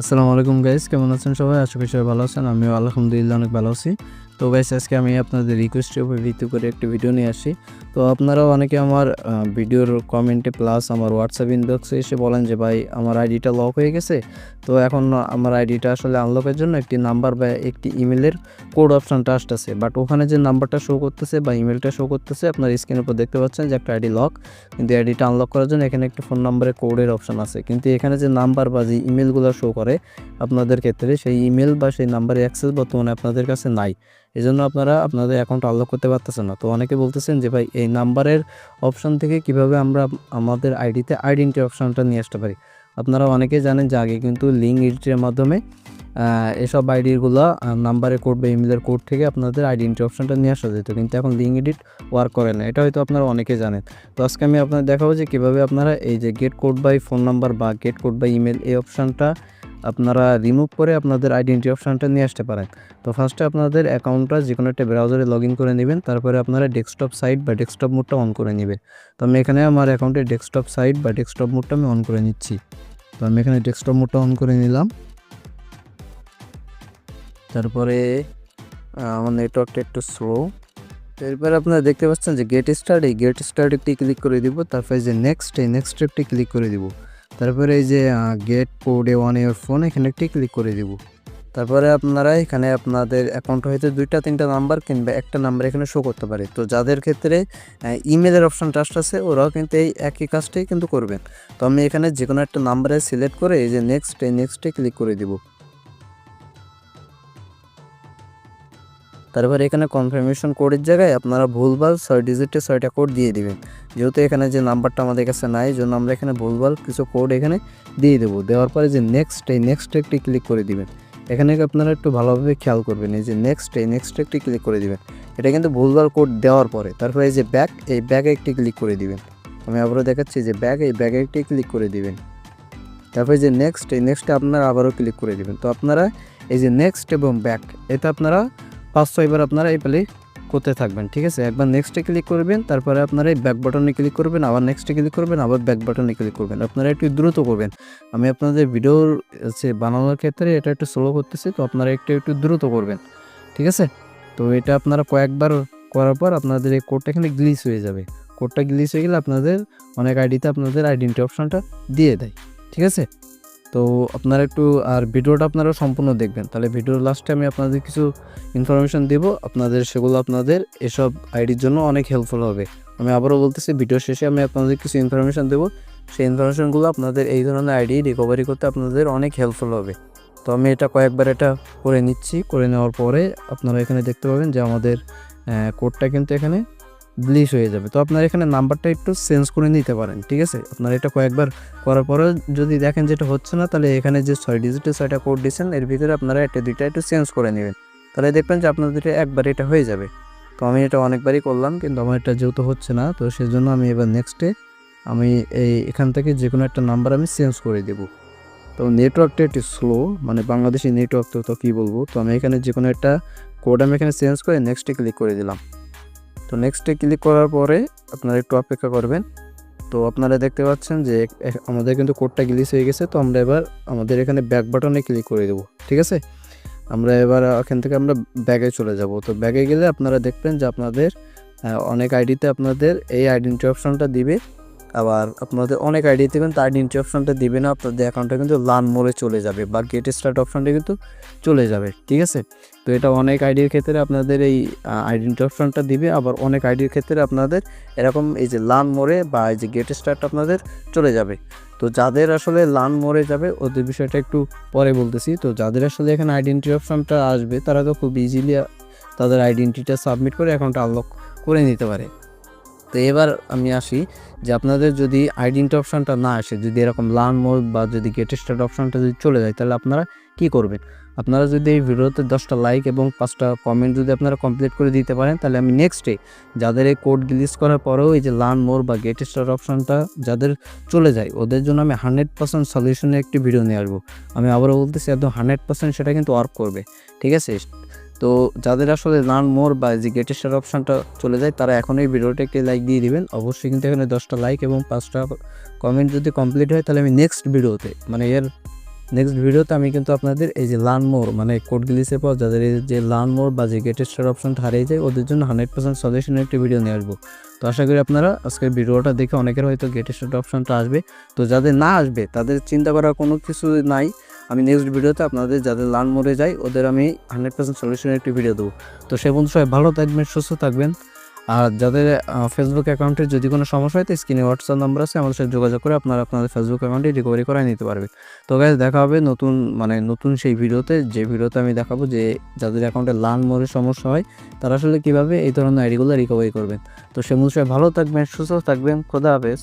আসসালামু আলাইকুম গাইস কেমন আছেন সবাই? আশা করি সবাই ভালো আছেন। আমিও আলহামদুলিল্লাহ অনেক ভালো আছি। তো গাইস আজকে আমি আপনাদের রিকোয়েস্টের উপর ভিত্তি করে একটি ভিডিও নিয়ে আসি। তো আপনারাও অনেকে আমার ভিডিওর কমেন্টে প্লাস আমার হোয়াটসঅ্যাপ ইনবক্সে এসে বলেন যে, ভাই, আমার আইডিটা লক হয়ে গেছে। তো এখন আমার আইডিটা আসলে আনলকের জন্য একটি নাম্বার বা একটি ইমেলের কোড অপশনটা আসতেছে। বাট ওখানে যে নাম্বারটা শো করতেছে বা ইমেলটা শো করতেছে, আপনার স্ক্রিনের উপর দেখতে পাচ্ছেন যে একটা আইডি লক কিন্তু আইডিটা আনলক করার জন্য এখানে একটি ফোন নাম্বারের কোডের অপশন আছে। কিন্তু এখানে যে নাম্বার বা যে ইমেলগুলো শো করে, আপনাদের ক্ষেত্রে সেই ইমেল বা সেই নাম্বারের অ্যাক্সেস বর্তমানে আপনাদের কাছে নাই। এই জন্য আপনারা আপনাদের অ্যাকাউন্ট আনলক করতে পারতেছেন না। তো অনেকে বলতেছেন যে, ভাই, এই নাম্বারের অপশন থেকে কীভাবে আমরা আমাদের আইডিতে আইডেন্টি অপশনটা নিয়ে আসতে পারি? আপনারা অনেকে জানেন যে, আগে কিন্তু লিঙ্ক এডিটের মাধ্যমে এসব আইডিগুলো নাম্বারের কোড বা ইমেলের কোড থেকে আপনাদের আইডেন্টি অপশনটা নিয়ে আসা যেত। কিন্তু এখন লিঙ্ক এডিট ওয়ার্ক করে না। এটা হয়তো আপনারা অনেকে জানেন। তো আজকে আমি আপনাদের দেখাবো যে, কীভাবে আপনারা এই যে get code by phone number বা গেট কোড বাই ইমেল এই অপশানটা আপনারা রিমুভ করে আপনাদের আইডেন্টি অপশানটা নিয়ে আসতে পারেন। তো ফার্স্টে আপনাদের অ্যাকাউন্টটা যে কোনো একটা ব্রাউজারে লগ করে নেবেন, তারপরে আপনারা ডেস্কটপ সাইট বা ডেস্কটপ মোডটা অন করে নেবেন। তো আমি এখানে আমার অ্যাকাউন্টে ডেস্কটপ সাইট বা ডেস্কটপ মোডটা আমি অন করে নিচ্ছি। তো আমি এখানে ডেস্কটপ মোডটা অন করে নিলাম। তারপরে আমার নেটওয়ার্কটা একটু স্লো এরপরে আপনারা দেখতে পাচ্ছেন যে গেট স্টার্ট এই গেট স্টার্ট একটি ক্লিক করে দিব, তারপরে যে নেক্সট এই নেক্সট একটি ক্লিক করে দিব। তারপরে এই যে get code one year phone এখানে একটি ক্লিক করে দিব। তারপরে আপনারা এখানে আপনাদের অ্যাকাউন্ট হয়তো দুইটা, তিনটা নাম্বার কিংবা একটা নাম্বার এখানে শো করতে পারে। তো যাদের ক্ষেত্রে ইমেলের অপশান ট্রাস্ট আছে, ওরাও কিন্তু এই একই কাজটাই কিন্তু করবেন। তো আমি এখানে যে কোনো একটা নাম্বারে সিলেক্ট করে এই যে নেক্সট এই নেক্সটে ক্লিক করে দিব। তারপরে এখানে কনফার্মেশন কোডের জায়গায় আপনারা ভুলভাল ছয় ডিজিটে ছয়টা কোড দিয়ে দিবেন। যেহেতু এখানে যে নাম্বারটা আমাদের কাছে নাই, জন্য আমরা এখানে ভুলভাল কিছু কোড এখানে দিয়ে দেবো। দেওয়ার পরে যে নেক্সট এই নেক্সট একটি ক্লিক করে দিবেন। এখানে আপনারা একটু ভালোভাবে খেয়াল করবেন, এই যে নেক্সট এই নেক্সট একটি ক্লিক করে দিবেন। এটা কিন্তু ভুলভাল কোড দেওয়ার পরে, তারপরে এই যে ব্যাক এই ব্যাগে একটি ক্লিক করে দিবেন। আমি আবারও দেখাচ্ছি যে ব্যাগ এই ব্যাগে একটি ক্লিক করে দিবেন। তারপরে যে নেক্সট এই নেক্সটে আপনারা আবারও ক্লিক করে দিবেন। তো আপনারা এই যে নেক্সট এবং ব্যাক এটা আপনারা পাঁচ ছয়বার আপনারা এই প্লে করতে থাকবেন, ঠিক আছে? একবার নেক্সটে ক্লিক করবেন, তারপরে আপনারা এই ব্যাক বাটনে ক্লিক করবেন, আবার নেক্সটে ক্লিক করবেন, আবার ব্যাক বাটনে ক্লিক করবেন। আপনারা একটু দ্রুত করবেন। আমি আপনাদের ভিডিওর যে বানানোর ক্ষেত্রে এটা একটু স্লো করতেছি, তো আপনারা একটু একটু দ্রুত করবেন, ঠিক আছে? তো এটা আপনারা কয়েকবার করার পর আপনাদের এই কোডটা এখানে গ্লিচ হয়ে যাবে। কোডটা গ্লিচ হয়ে গেলে আপনাদের অনেক আইডিতে আপনাদের আইডেন্টি অপশনটা দিয়ে দেয়, ঠিক আছে? তো আপনারা একটু, আর ভিডিওটা আপনারা সম্পূর্ণ দেখবেন। তাহলে ভিডিওর লাস্টে আমি আপনাদের কিছু ইনফরমেশন দেব। আপনাদের সেগুলো আপনাদের এসব আইডির জন্য অনেক হেল্পফুল হবে। আমি আবারও বলতেছি ভিডিও শেষে আমি আপনাদের কিছু ইনফরমেশন দেবো। সেই ইনফরমেশনগুলো আপনাদের এই ধরনের আইডি রিকভারি করতে আপনাদের অনেক হেল্পফুল হবে। তো আমি এটা কয়েকবার এটা করে নিচ্ছি। করে নেওয়ার পরে আপনারা এখানে দেখতে পাবেন যে আমাদের কোডটা কিন্তু এখানে ব্লিশ হয়ে যাবে। তো আপনারা এখানে নাম্বারটা একটু চেঞ্জ করে নিতে পারেন, ঠিক আছে? আপনারা এটা কয়েকবার করার পরে যদি দেখেন যেটা হচ্ছে না, তাহলে এখানে যে ছয় ডিজিটের ছয়টা কোড দিচ্ছেন এর ভিতরে আপনারা একটা, দুইটা একটু চেঞ্জ করে নেবেন। তাহলে দেখবেন যে আপনাদের এটা একবার এটা হয়ে যাবে। তো আমি এটা অনেকবারই করলাম, কিন্তু আমার এটা যেহেতু হচ্ছে না, তো সেজন্য আমি এবার নেক্সটে আমি এই এখান থেকে যে কোনো একটা নাম্বার আমি চেঞ্জ করে দেবো। তো নেটওয়ার্কটা একটু স্লো মানে বাংলাদেশি নেটওয়ার্ক তো তো কী বলব? তো আমি এখানে যে কোনো একটা কোড আমি এখানে চেঞ্জ করে নেক্সটে ক্লিক করে দিলাম। তো নেক্সটে ক্লিক করার পরে আপনারা একটু অপেক্ষা করবেন। তো আপনারা দেখতে পাচ্ছেন যে আমাদের কিন্তু কোডটা গিলিস হয়ে গেছে, তো আমরা এবার আমাদের এখানে ব্যাক বাটনে ক্লিক করে দেবো, ঠিক আছে? আমরা এবার এখান থেকে আমরা ব্যাগে চলে যাব। তো ব্যাগে গেলে আপনারা দেখবেন যে আপনাদের অনেক আইডিতে আপনাদের এই আইডেন্টি অপশানটা দিবে। আবার আপনাদের অনেক আইডিতে কিন্তু আইডেন্টি অপশনটা দিবে না আপনাদের অ্যাকাউন্টটা কিন্তু লান মোড়ে চলে যাবে বা গেট স্টার্ট অপশনটা কিন্তু চলে যাবে, ঠিক আছে? তো এটা অনেক আইডির ক্ষেত্রে আপনাদের এই আইডেন্টি অপশনটা দিবে, আবার অনেক আইডির ক্ষেত্রে আপনাদের এরকম এই যে লান মোড়ে বা এই যে গেট স্টার্ট আপনাদের চলে যাবে। তো যাদের আসলে লান মোড়ে যাবে, ওদের বিষয়টা একটু পরে বলতেছি। তো যাদের আসলে এখানে আইডেন্টি অপশনটা আসবে, তারা তো খুব ইজিলি তাদের আইডেন্টিটা সাবমিট করে অ্যাকাউন্টটা আনলক করে নিতে পারে। তো এবার আমি আসি যে আপনাদের যদি আইডেন্টি অপশানটা না আসে, যদি এরকম লার্ন মোড বা যদি গেট স্টার্ট অপশনটা যদি চলে যায়, তাহলে আপনারা কি করবেন? আপনারা যদি এই ভিডিওতে দশটা লাইক এবং পাঁচটা কমেন্ট যদি আপনারা কমপ্লিট করে দিতে পারেন, তাহলে আমি নেক্সটে যাদের এই কোড গ্লিস করার পরেও এই যে লার্ন মোর বা গেট স্টার্ট অপশনটা যাদের চলে যায়, ওদের জন্য আমি হান্ড্রেড পার্সেন্ট সলিউশনের একটি ভিডিও নিয়ে আসব। আমি আবারও বলতেছি, একদম হান্ড্রেড পার্সেন্ট সেটা কিন্তু ওয়ার্ক করবে। ঠিক আছে? তো যাদের আসলে লার্ন মোর বা যে গেট স্টার অপশনটা চলে যায়, তারা এখন এই ভিডিওটা একটি লাইক দিয়ে দিবেন। অবশ্যই কিন্তু এখানে দশটা লাইক এবং পাঁচটা কমেন্ট যদি কমপ্লিট হয়, তাহলে আমি নেক্সট ভিডিওতে মানে এর নেক্সট ভিডিওতে আমি কিন্তু আপনাদের এই যে লার্ন মোর মানে কোড গ্লিসের পর যাদের এই যে লার্ন মোর বা যে গেট স্টার অপশনটা হারিয়ে যায়, ওদের জন্য হান্ড্রেড পার্সেন্ট সলিউশনের একটি ভিডিও নিয়ে আসব। তো আশা করি আপনারা আজকের ভিডিওটা দেখে অনেকের হয়তো গেট স্টার অপশনটা আসবে। তো যাদের না আসবে, তাদের চিন্তা করার কোনো কিছু নাই। আমি নেক্সট ভিডিওতে আপনাদের যাদের লার্ন মোড়ে যায়, ওদের আমি হান্ড্রেড পার্সেন্ট সলিউশনের একটি ভিডিও দেবো। তো সে বন্ধু সবাই ভালো থাকবেন, সুস্থ থাকবেন। আর যাদের ফেসবুক অ্যাকাউন্টের যদি কোনো সমস্যা হয়, তো স্ক্রিনে হোয়াটসঅ্যাপ নাম্বার আছে, আমাদের সাথে যোগাযোগ করে আপনারা আপনাদের ফেসবুক অ্যাকাউন্টে রিকভারি করে নিতে পারবে তো গাইজ দেখা হবে নতুন মানে নতুন সেই ভিডিওতে, যে ভিডিওতে আমি দেখাবো যে যাদের অ্যাকাউন্টে লার্ন মোড়ের সমস্যা হয়, তারা আসলে কীভাবে এই ধরনের আইডিগুলো রিকভারি করবেন। তো সে সবাই ভালো থাকবেন, সুস্থ থাকবেন, খোদা হাফেজ।